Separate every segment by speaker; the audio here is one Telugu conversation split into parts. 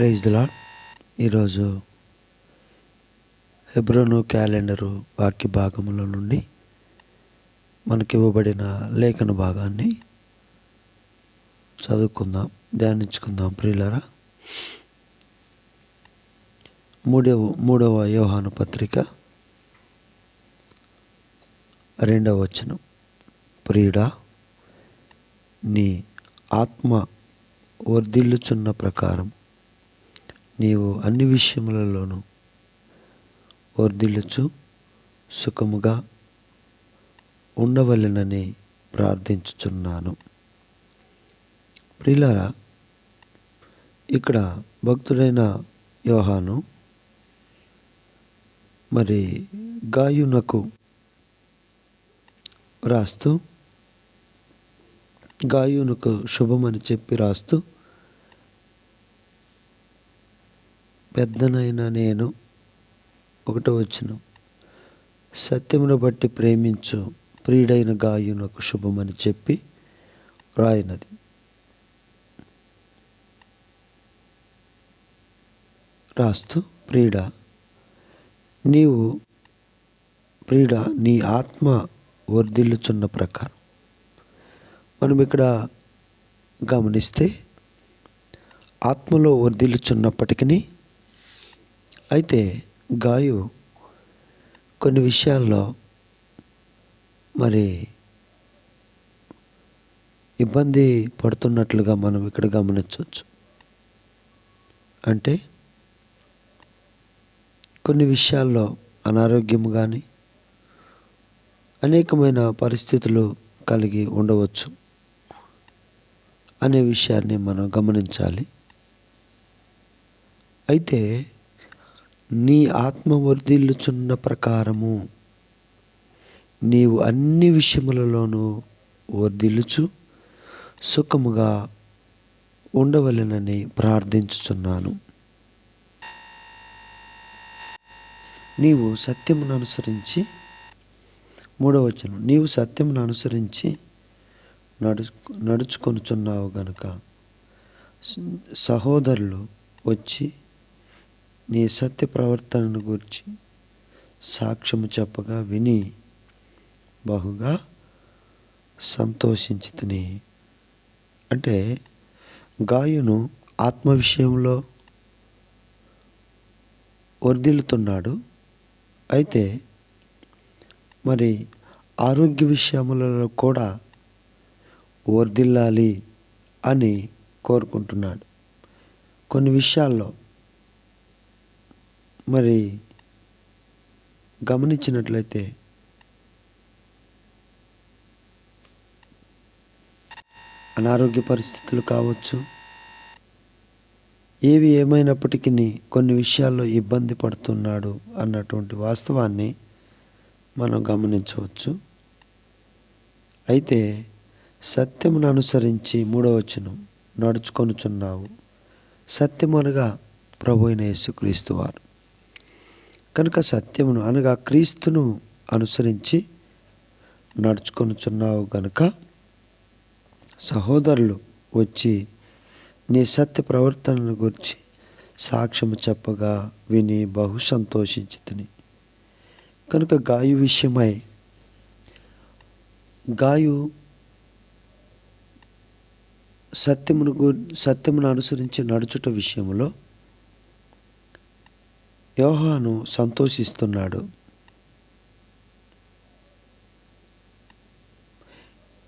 Speaker 1: ప్రైజ్ దిలా ఈరోజు హెబ్రోను క్యాలెండరు వాక్య భాగముల నుండి మనకి ఇవ్వబడిన లేఖన భాగాన్ని చదువుకుందాం ధ్యానించుకుందాం ప్రియులరా. మూడవ మూడవ యోహాను పత్రిక రెండవ వచనం. ప్రియుడా నీ ఆత్మ వర్ధిల్లుచున్న ప్రకారం నీవు అన్ని విషయములలోనూ వర్ధిల్లుచు సుఖముగా ఉండవలెనని ప్రార్థించుచున్నాను. ప్రిలారా ఇక్కడ భక్తుడైన యోహాను మరి గాయునకు రాస్తూ గాయునకు శుభమని చెప్పి రాస్తూ పెద్దనైన నేను ఒకటో వచ్చిన సత్యమును బట్టి ప్రేమించు ప్రియుడైన గాయునకు శుభమని చెప్పి రాయినది. రాస్తూ ప్రియుడ నీవు ప్రియుడ నీ ఆత్మ వర్ధిల్లుచున్న ప్రకారం. మనం ఇక్కడ గమనిస్తే ఆత్మలో వర్ధిల్లుచున్నప్పటికీ అయితే గాయు కొన్ని విషయాల్లో మరి ఇబ్బంది పడుతున్నట్లుగా మనం ఇక్కడ గమనించవచ్చు. అంటే కొన్ని విషయాల్లో అనారోగ్యం కానీ అనేకమైన పరిస్థితులు కలిగి ఉండవచ్చు అనే విషయాన్ని మనం గమనించాలి. అయితే నీ ఆత్మ వర్ధిల్లుచున్న ప్రకారము నీవు అన్ని విషయములలోనూ వర్ధిల్లుచు సుఖముగా ఉండవలెనని ప్రార్థించుచున్నాను. నీవు సత్యమును అనుసరించి మూడవచనం నీవు సత్యమును అనుసరించి నడుచు నడుచుకొనుచున్నావు గనుక సహోదరులు వచ్చి నీ సత్య ప్రవర్తనను గురించి సాక్ష్యము చెప్పగా విని బహుగా సంతోషించితిని. అంటే గాయును ఆత్మ విషయంలో వర్ధిల్లుతున్నాడు. అయితే మరి ఆరోగ్య విషయములలో కూడా వర్ధిల్లాలి అని కోరుకుంటున్నాడు. కొన్ని విషయాల్లో మరి గమనించినట్లయితే అనారోగ్య పరిస్థితులు కావచ్చు ఏవి ఏమైనప్పటికీ కొన్ని విషయాల్లో ఇబ్బంది పడుతున్నాడు అన్నటువంటి వాస్తవాన్ని మనం గమనించవచ్చు. అయితే సత్యమును అనుసరించి మూడవచనం నడుచుకొనుచున్నావు. సత్యమనగా ప్రభు అయిన యేసుక్రీస్తు వారు. కనుక సత్యమును అనగా క్రీస్తును అనుసరించి నడుచుకొనుచున్నావు గనుక సహోదరులు వచ్చి నీ సత్య ప్రవర్తనను గురించి సాక్ష్యము చెప్పగా విని బహు సంతోషించుతుని కనుక గాయు విషయమై గాయు సత్యమును సత్యమును అనుసరించి నడుచుట విషయంలో యోహాను సంతోషిస్తున్నాడు.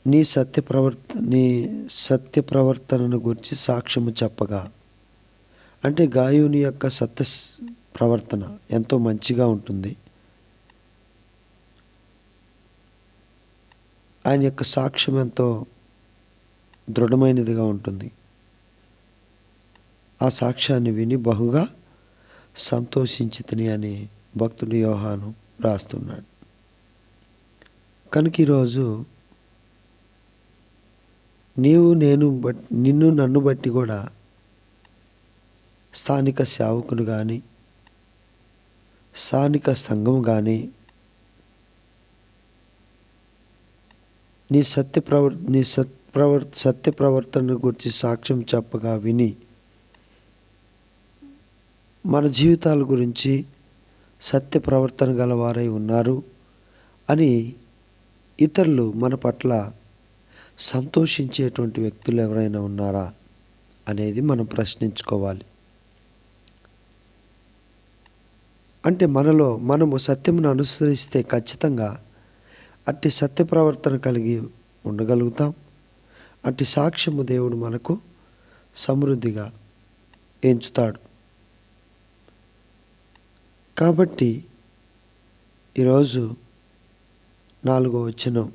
Speaker 1: నీ సత్య ప్రవర్త నీ సత్య ప్రవర్తనను గురించి సాక్ష్యము చెప్పగా అంటే గాయుని యొక్క సత్య ప్రవర్తన ఎంతో మంచిగా ఉంటుంది. ఆయన యొక్క సాక్ష్యం ఎంతో దృఢమైనదిగా ఉంటుంది. ఆ సాక్ష్యాన్ని విని బహుగా సంతోషించితిని అని భక్తుడు యోహాను రాస్తున్నాడు. కనుక ఈరోజు నీవు నేను బట్ నిన్ను నన్ను బట్టి కూడా స్థానిక సేవకులు కానీ స్థానిక సంఘం కానీ నీ సత్య ప్రవర్ నీ సత్ ప్రవర్ సత్య ప్రవర్తన గురించి సాక్ష్యం చెప్పగా విని మన జీవితాల గురించి సత్య ప్రవర్తన గలవారై ఉన్నారు అని ఇతరులు మన పట్ల సంతోషించేటువంటి వ్యక్తులు ఎవరైనా ఉన్నారా అనేది మనం ప్రశ్నించుకోవాలి. అంటే మనలో మనము సత్యమును అనుసరిస్తే ఖచ్చితంగా అట్టి సత్య ప్రవర్తన కలిగి ఉండగలుగుతాం. అట్టి సాక్ష్యము దేవుడు మనకు సమృద్ధిగా ఎంచుతాడు. కాబట్టి ఈరోజు నాలుగో వచనం.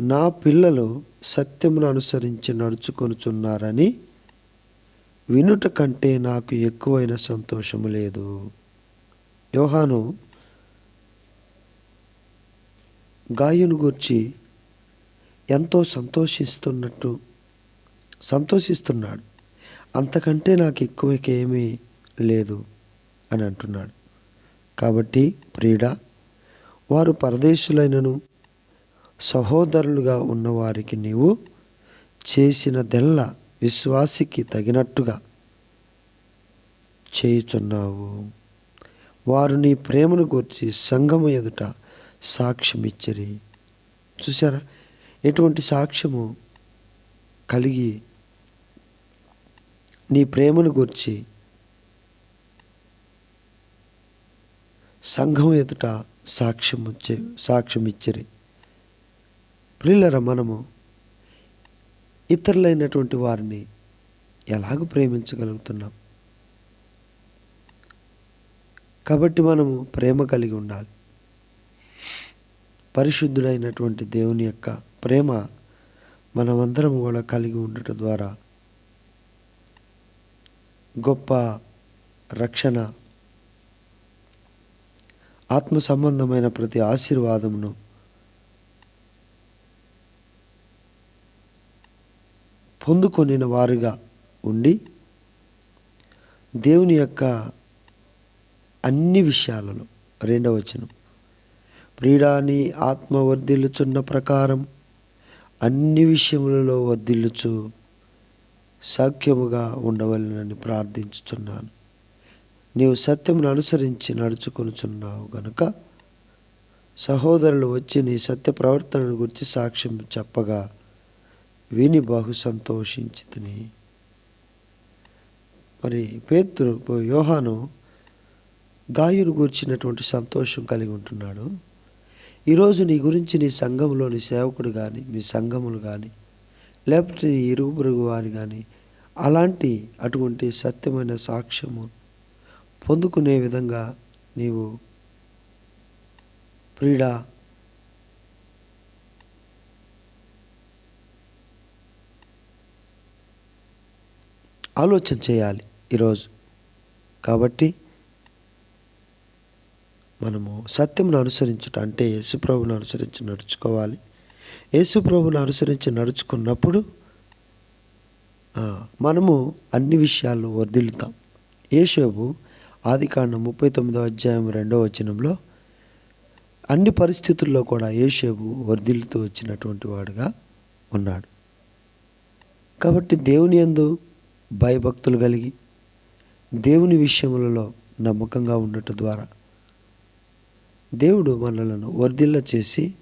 Speaker 1: నా పిల్లలు సత్యమును అనుసరించి నడుచుకొనుచున్నారని వినుట కంటే నాకు ఎక్కువైన సంతోషము లేదు. యోహాను గాయను గురించి ఎంతో సంతోషిస్తున్నట్టు సంతోషిస్తున్నాడు. అంతకంటే నాకు ఎక్కువకేమీ లేదు అని అంటున్నాడు. కాబట్టి ప్రియుడ వారు పరదేశులైనను సహోదరులుగా ఉన్నవారికి నీవు చేసినదెల్ల విశ్వాసికి తగినట్టుగా చేయుచున్నావు. వారు నీ ప్రేమను గురించి సంఘము ఎదుట సాక్ష్యం ఇచ్చరి చూసారా ఎటువంటి సాక్ష్యము కలిగి నీ ప్రేమను గురించి సంఘం ఎదుట సాక్ష్యం వచ్చే సాక్ష్యం ఇచ్చిరి. ప్రిల్లర మనము ఇతరులైనటువంటి వారిని ఎలాగ ప్రేమించగలుగుతున్నాం? కాబట్టి మనము ప్రేమ కలిగి ఉండాలి. పరిశుద్ధుడైనటువంటి దేవుని యొక్క ప్రేమ మనమందరం కూడా కలిగి ఉండటం ద్వారా గొప్ప రక్షణ ఆత్మ సంబంధమైన ప్రతి ఆశీర్వాదమును పొందుకొనిన వారుగా ఉండి దేవుని యొక్క అన్ని విషయాలలో రెండవ వచనం ప్రీడాని ఆత్మ వర్ధిల్లుచున్న ప్రకారం అన్ని విషయములలో వర్ధిల్లుచు సౌఖ్యముగా ఉండవలనని ప్రార్థించుచున్నాను. నీవు సత్యమును అనుసరించి నడుచుకొనుచున్నావు గనుక సహోదరులు వచ్చి నీ సత్య ప్రవర్తనను గురించి సాక్ష్యం చెప్పగా విని బహు సంతోషించితిని. మరి పేతురు యోహాను గాయును గూర్చినటువంటి సంతోషం కలిగి ఉంటున్నాడు. ఈరోజు నీ గురించి నీ సంఘంలోని సేవకుడు కానీ మీ సంఘములు కానీ లేకపోతే నీ ఇరుగు పొరుగు వారు కానీ అలాంటి అటువంటి సత్యమైన సాక్ష్యము పొందుకునే విధంగా నీవు ప్రీడా ఆలోచన చేయాలి ఈరోజు. కాబట్టి మనము సత్యమును అనుసరించుట అంటే యేసుప్రభుని అనుసరించి నడుచుకోవాలి. యేసుప్రభుని అనుసరించి నడుచుకున్నప్పుడు మనము అన్ని విషయాల్లో వర్ధిల్లుతాం. యేషోబు ఆదికాండం ముప్పై తొమ్మిదో అధ్యాయం రెండో వచనంలో అన్ని పరిస్థితుల్లో కూడా యేషేబు వర్ధిల్లుతూ వచ్చినటువంటి వాడుగా ఉన్నాడు. కాబట్టి దేవుని యందు భయభక్తులు కలిగి దేవుని విషయములలో నమ్మకంగా ఉండటం ద్వారా దేవుడు మనలను వర్ధిల్ల చేసి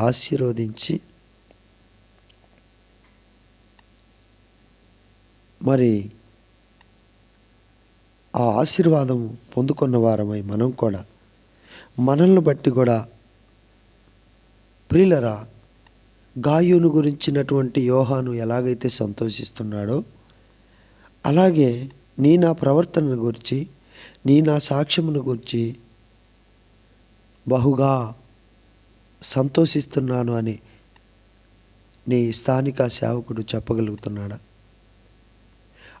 Speaker 1: ఆశీర్వదించి మరి ఆ ఆశీర్వాదం పొందుకున్న వారమై మనం కూడా. మనల్ని బట్టి కూడా ప్రియులరా గాయును గురించినటువంటి యోహాను ఎలాగైతే సంతోషిస్తున్నాడో అలాగే నీ నా ప్రవర్తనను గురించి నీ నా సాక్ష్యమును గురించి బహుగా సంతోషిస్తున్నాను అని నీ స్థానిక సేవకుడు చెప్పగలుగుతున్నాడా?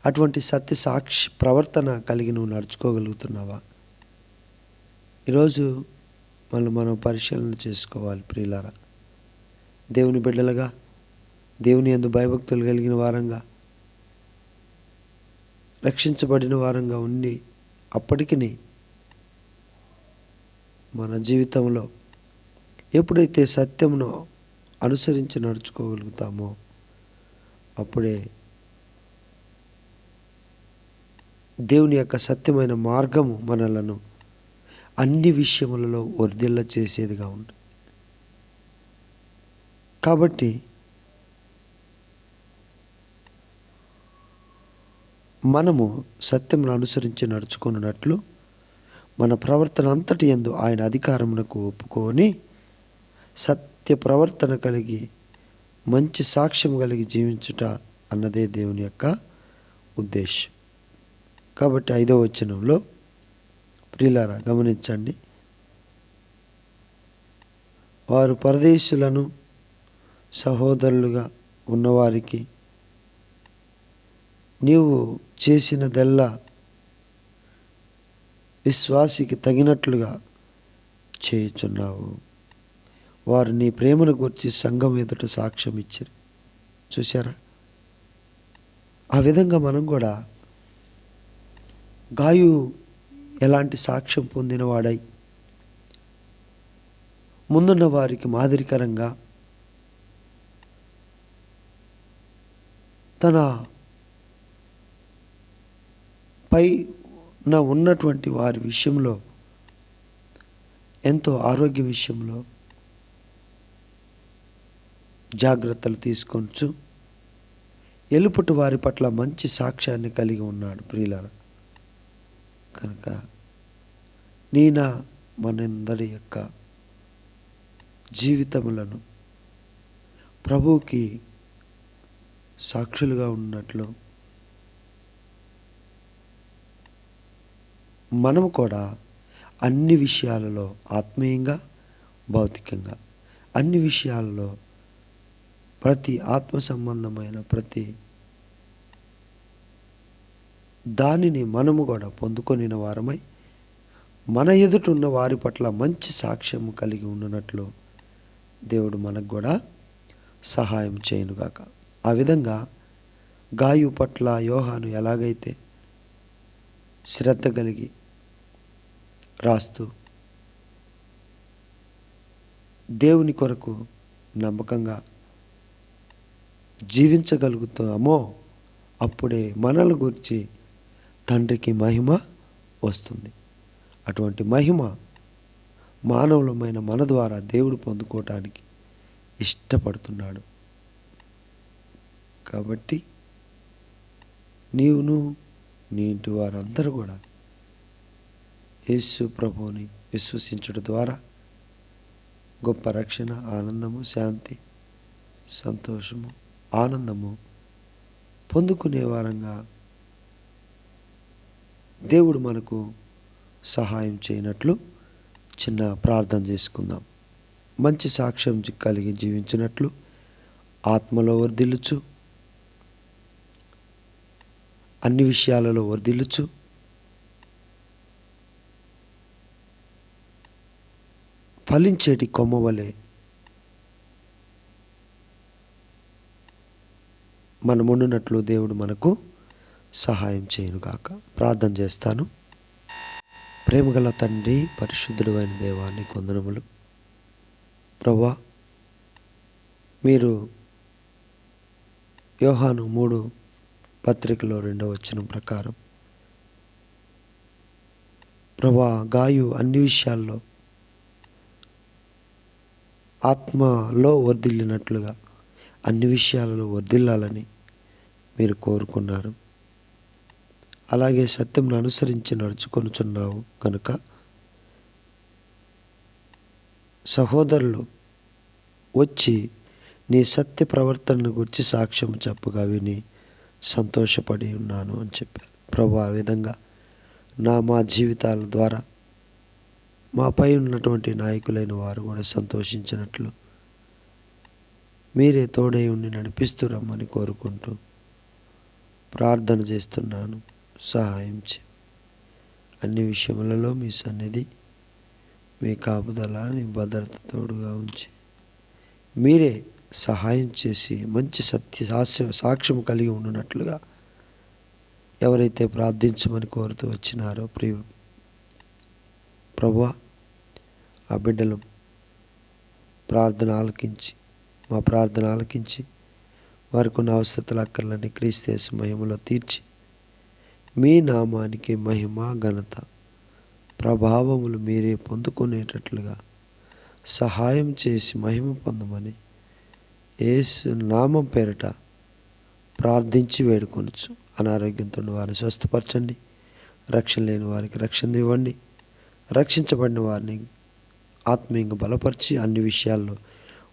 Speaker 1: అటువంటి సత్య సాక్షి ప్రవర్తన కలిగి నువ్వు నడుచుకోగలుగుతున్నావా? ఈరోజు మనం మనం పరిశీలన చేసుకోవాలి ప్రియులారా. దేవుని బిడ్డలుగా దేవుని ఎందు భయభక్తులు కలిగిన వారంగా రక్షించబడిన వారంగా ఉండి అప్పటికి మన జీవితంలో ఎప్పుడైతే సత్యమును అనుసరించి నడుచుకోగలుగుతామో అప్పుడే దేవుని యొక్క సత్యమైన మార్గము మనలను అన్ని విషయములలో వర్ధిల్ల చేసేదిగా ఉంది. కాబట్టి మనము సత్యమును అనుసరించి నడుచుకున్నట్లు మన ప్రవర్తన అంతటి ఎందు ఆయన అధికారమునకు ఒప్పుకొని సత్య ప్రవర్తన కలిగి మంచి సాక్ష్యం కలిగి జీవించుట అన్నదే దేవుని యొక్క ఉద్దేశం కాబట్టి ఐదవ వచనంలో ప్రియులారా గమనించండి. వారు పరదేశులను సహోదరులుగా ఉన్నవారికి నీవు చేసినదెల్లా విశ్వాసికి తగినట్లుగా చేయుచున్నావు. వారు నీ ప్రేమను గురించి సంఘం ఎదుట సాక్ష్యం ఇచ్చారు చూసారా ఆ విధంగా మనం కూడా గాయు ఎలాంటి సాక్ష్యం పొందినవాడై? ముందున్న వారికి మాదిరికరంగా తన పై నా ఉన్నటువంటి వారి విషయంలో ఎంతో ఆరోగ్య విషయంలో జాగ్రత్తలు తీసుకొచ్చు ఎలుపుటి వారి పట్ల మంచి సాక్ష్యాన్ని కలిగి ఉన్నాడు ప్రియులారా. కనుక నీనా మనందరి యొక్క జీవితములను ప్రభువుకి సాక్షులుగా ఉన్నట్లు మనము కూడా అన్ని విషయాలలో ఆత్మీయంగా భౌతికంగా అన్ని విషయాలలో ప్రతి ఆత్మ సంబంధమైన ప్రతి దానిని మనము కూడా పొందుకొనిన వారమై మన ఎదుటున్న వారి పట్ల మంచి సాక్ష్యం కలిగి ఉన్నట్లు దేవుడు మనకు కూడా సహాయం చేయనుగాక. ఆ విధంగా గాయు పట్ల యోహాను ఎలాగైతే శ్రద్ధ కలిగి రాస్తూ దేవుని కొరకు నమ్మకంగా జీవించగలుగుతామో అప్పుడే మనల గురించి తండ్రికి మహిమ వస్తుంది. అటువంటి మహిమ మానవులమైన మన ద్వారా దేవుడు పొందుకోవటానికి ఇష్టపడుతున్నాడు. కాబట్టి నీవును నీ ఇంటి వారందరూ కూడా యేసు ప్రభువుని విశ్వసించడం ద్వారా గొప్ప రక్షణ ఆనందము శాంతి సంతోషము ఆనందము పొందుకునే వారంగా దేవుడు మనకు సహాయం చేయనట్లు చిన్న ప్రార్థన చేసుకుందాం. మంచి సాక్ష్యం కలిగి జీవించినట్లు ఆత్మలో వర్ధిల్లుచు అన్ని విషయాలలో వర్ధిల్లుచు ఫలించేటి కొమ్మ వలె మనమున్నట్లు దేవుడు మనకు సహాయం చేయనుగాక ప్రార్థన చేస్తాను. ప్రేమగల తండ్రి పరిశుద్ధుడు అయిన దేవాన్ని కొందనములు. ప్రభా మీరు యోహాను మూడు పత్రికలో రెండవ వచ్చిన ప్రకారం ప్రభా గాయు అన్ని విషయాల్లో ఆత్మలో వర్ధిల్లినట్లుగా అన్ని విషయాలలో వర్ధిల్లాలని మీరు కోరుకున్నారు. అలాగే సత్యంను అనుసరించి నడుచుకొనుచున్నావు కనుక సహోదరులు వచ్చి నీ సత్య ప్రవర్తనను గురించి సాక్ష్యం చెప్పగా విని సంతోషపడి ఉన్నాను అని చెప్పారు. ప్రభు ఆ విధంగా నా మా జీవితాల ద్వారా మాపై ఉన్నటువంటి నాయకులైన వారు కూడా సంతోషించినట్లు మీరే తోడై ఉండి నడిపిస్తూ రమ్మని కోరుకుంటూ ప్రార్థన చేస్తున్నాను. సహాయం చే అన్ని విషయములలో మీ సన్నిధి మీ కాపుదల మీ భద్రత తోడుగా ఉంచి. మీరే సహాయం చేసి మంచి సత్య సాక్ష్య సాక్ష్యం కలిగి ఉండునట్లుగా ఎవరైతే ప్రార్థించమని కోరుతూ వచ్చినారో ప్రియ ప్రభా ఆ బిడ్డలు ప్రార్థన ఆలకించి మా ప్రార్థన ఆలకించి వారికి ఉన్న అవసరతల అక్కర్లన్నీ క్రీస్తు మహిమలో తీర్చి మీ నామానికి మహిమ ఘనత ప్రభావములు మీరే పొందుకునేటట్లుగా సహాయం చేసి మహిమ పొందమని ఏసు నామం పేరిట ప్రార్థించి వేడుకొనొచ్చు అనారోగ్యంతో వారిని స్వస్థపరచండి. రక్షణ లేని వారికి రక్షణ ఇవ్వండి. రక్షించబడిన వారిని ఆత్మీయంగా బలపరిచి అన్ని విషయాల్లో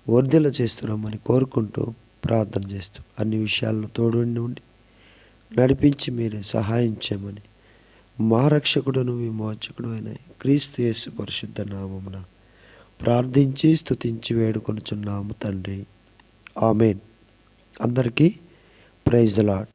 Speaker 1: వర్ధిల్ల చేస్తున్నామని కోరుకుంటూ ప్రార్థన చేస్తూ అన్ని విషయాల్లో తోడుండి ఉండి నడిపించి మీరే సహాయం చేయమని. మా రక్షకుడును విమోచకుడు అయిన క్రీస్తు యేసు పరిశుద్ధ నామమున ప్రార్థించి స్తుతించి వేడుకొనుచున్నాము తండ్రి. ఆమెన్. అందరికీ ప్రైజ్ లాడ్